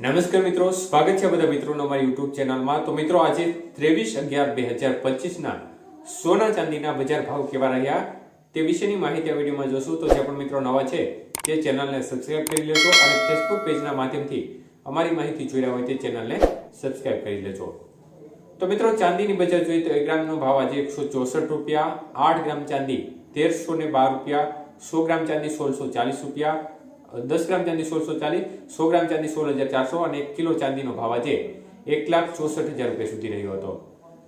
નમસ્કાર મિત્રો, સ્વાગત છે બધા મિત્રોનો અમારી યુટ્યુબ ચેનલમાં. તો મિત્રો, આજે ત્રેવીસ અગિયાર બે હજાર પચીસના સોના ચાંદીના બજાર ભાવ કેવા રહ્યા તે વિશેની માહિતી આ વિડીયોમાં જોશું. તો જે પણ મિત્રો નવા છે, તે ચેનલને સબસ્ક્રાઇબ કરી લેજો અને ફેસબુક પેજના માધ્યમથી અમારી માહિતી જોઈ રહ્યા હોય તે ચેનલને સબસ્ક્રાઇબ કરી લેજો. તો મિત્રો, ચાંદીની બજાર જોઈએ તો એક ગ્રામનો ભાવ આજે એકસો ચોસઠ રૂપિયા, આઠ ગ્રામ ચાંદી તેરસો ને બાર રૂપિયા, સો ગ્રામ ચાંદી સોળસો ચાલીસ રૂપિયા દસ ગ્રામ ચાંદી સોળસો ચાલીસ, સો ગ્રામ ચાંદી સોળ હજાર ચારસો અને એક કિલો ચાંદીનો ભાવ આજે એક લાખ ચોસઠ હજાર રૂપિયા સુધી રહ્યો હતો.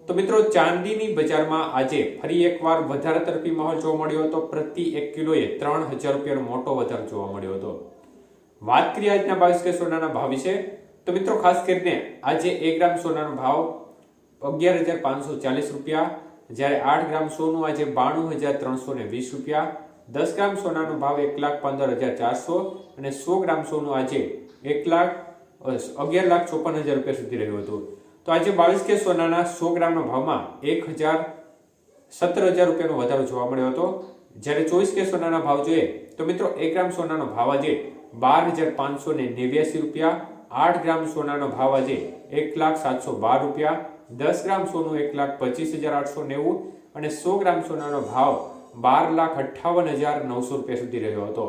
તો મિત્રો, ચાંદીની બજારમાં આજે ફરી એકવાર વધારા તરફી માહોલ જોવા મળ્યો હતો. પ્રતિ એક કિલોએ ત્રણ હજાર રૂપિયાનો મોટો વધારો જોવા મળ્યો હતો. વાત કરીએ આજના બાવીસ કે સોનાના ભાવ વિશે. તો મિત્રો, ખાસ કરીને આજે એક ગ્રામ સોનાનો ભાવ અગિયાર હજાર પાંચસો ચાલીસ રૂપિયા, જ્યારે આઠ ગ્રામ સોનું આજે બાણું હજાર ત્રણસો ને વીસ રૂપિયા દસ ગ્રામ સોનાનો ભાવ એક લાખ પંદર હજાર ચારસો અને સો ગ્રામ સોનું આજે એક લાખ અગિયાર લાખ ચોપન હજાર રૂપિયા સુધી રહ્યું હતું. તો આજે બાવીસ કે સોનાના સો ગ્રામના ભાવમાં એક હજાર સત્તર હજાર રૂપિયાનો વધારો જોવા મળ્યો હતો. જ્યારે ચોવીસ કે સોનાના ભાવ જોઈએ તો મિત્રો એક ગ્રામ સોનાનો ભાવ આજે બાર હજાર પાંચસો ને નેવ્યાસી રૂપિયા, આઠ ગ્રામ સોનાનો ભાવ આજે એક લાખ સાતસો બાર રૂપિયા, દસ ગ્રામ સોનું એક લાખ પચીસ હજાર આઠસો નેવું અને સો ગ્રામ સોનાનો ભાવ બાર લાખ અઠ્ઠાવન હજાર નવસો રૂપિયા સુધી રહ્યો હતો.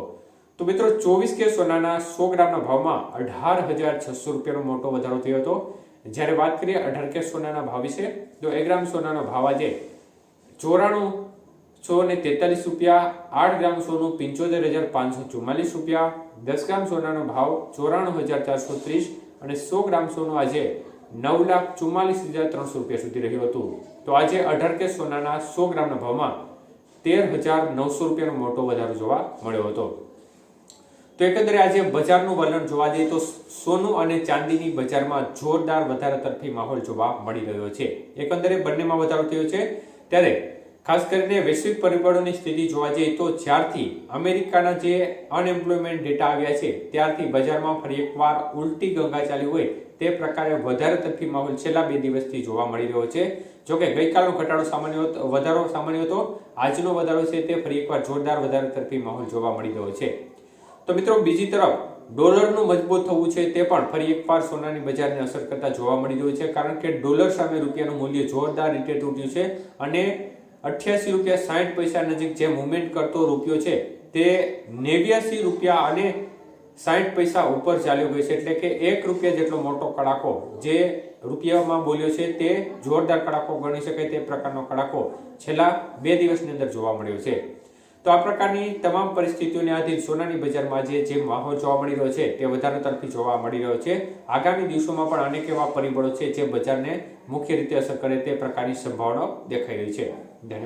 તો મિત્રો, ચોવીસ કે સોનાના સો ગ્રામના ભાવમાં અઢાર હજાર છસો રૂપિયાનો મોટો વધારો થયો હતો. જ્યારે વાત કરીએ અઢાર કે સોનાના ભાવ વિશે, તો એક ગ્રામ સોનાનો ભાવ આજે ચોરાણું સો ને તેતાલીસ રૂપિયા, આઠ ગ્રામ સોનું પંચોતેર હજાર પાંચસો ચુમ્માલીસ રૂપિયા, દસ ગ્રામ સોનાનો ભાવ ચોરાણું હજાર ચારસો ત્રીસ અને સો ગ્રામ સોનું આજે નવ લાખ ચુમ્માલીસ હજાર ત્રણસો રૂપિયા સુધી રહ્યું હતું. તો આજે અઢાર કે સોનાના સો ગ્રામના ભાવમાં તેર હજાર નવસો રૂપિયાનો મોટો વધારો જોવા મળ્યો હતો. તો એકંદરે આજે બજારનું વલણ જોવા જઈએ તો સોનું અને ચાંદીની બજારમાં જોરદાર વધારા તરફી માહોલ જોવા મળી રહ્યો છે. એકંદરે બંનેમાં વધારો થયો છે. ત્યારે ખાસ કરીને વૈશ્વિક પરિબળોની સ્થિતિ જોવા જઈએ તો જ્યારથી અમેરિકાના જે અનએમ્પ્લોયમેન્ટ ડેટા આવ્યા છે, ત્યારથી બજારમાં ફરી એકવાર ઉલટી ગંગા ચાલી હોય તે પ્રકારે વધારે તરફી માહોલ છેલ્લા બે દિવસથી જોવા મળી રહ્યો છે. જોકે ગઈકાલનો ઘટાડો સામાન્ય વધારો સામાન્ય હતો, આજનો વધારો છે તે ફરી એકવાર જોરદાર વધારે તરફી માહોલ જોવા મળી રહ્યો છે. તો મિત્રો, બીજી તરફ, ડોલરનું મજબૂત થવું છે તે પણ ફરી એકવાર સોનાની બજારને અસર કરતા જોવા મળી રહ્યું છે, કારણ કે ડોલર સામે રૂપિયાનું મૂલ્ય જોરદાર રીતે તૂટ્યું છે અને અઠ્યાસી રૂપિયા સાઠ પૈસા નજીક જે મુવમેન્ટ કરતો રૂપિયો છે, તે નેવ્યાસી રૂપિયા અને સાઠ પૈસા ઉપર ચાલ્યો ગયો છે. એટલે કે એક રૂપિયા જેટલો મોટો કડાકો જે રૂપિયામાં બોલ્યો છે, તે જોરદાર કડાકો ગણી શકાય તે પ્રકારનો કડાકો છેલ્લા બે દિવસની અંદર જોવા મળ્યો છે. તો આ પ્રકારની તમામ પરિસ્થિતિઓને આધીન સોનાની બજારમાં જે જે માહોલ જોવા મળી રહ્યો છે, તે વધારે તરફી જોવા મળી રહ્યો છે. આગામી દિવસોમાં પણ અનેક એવા પરિબળો છે જે બજારને મુખ્ય રીતે અસર કરે તે પ્રકારની સંભાવનાઓ દેખાઈ રહી છે. धन्यवाद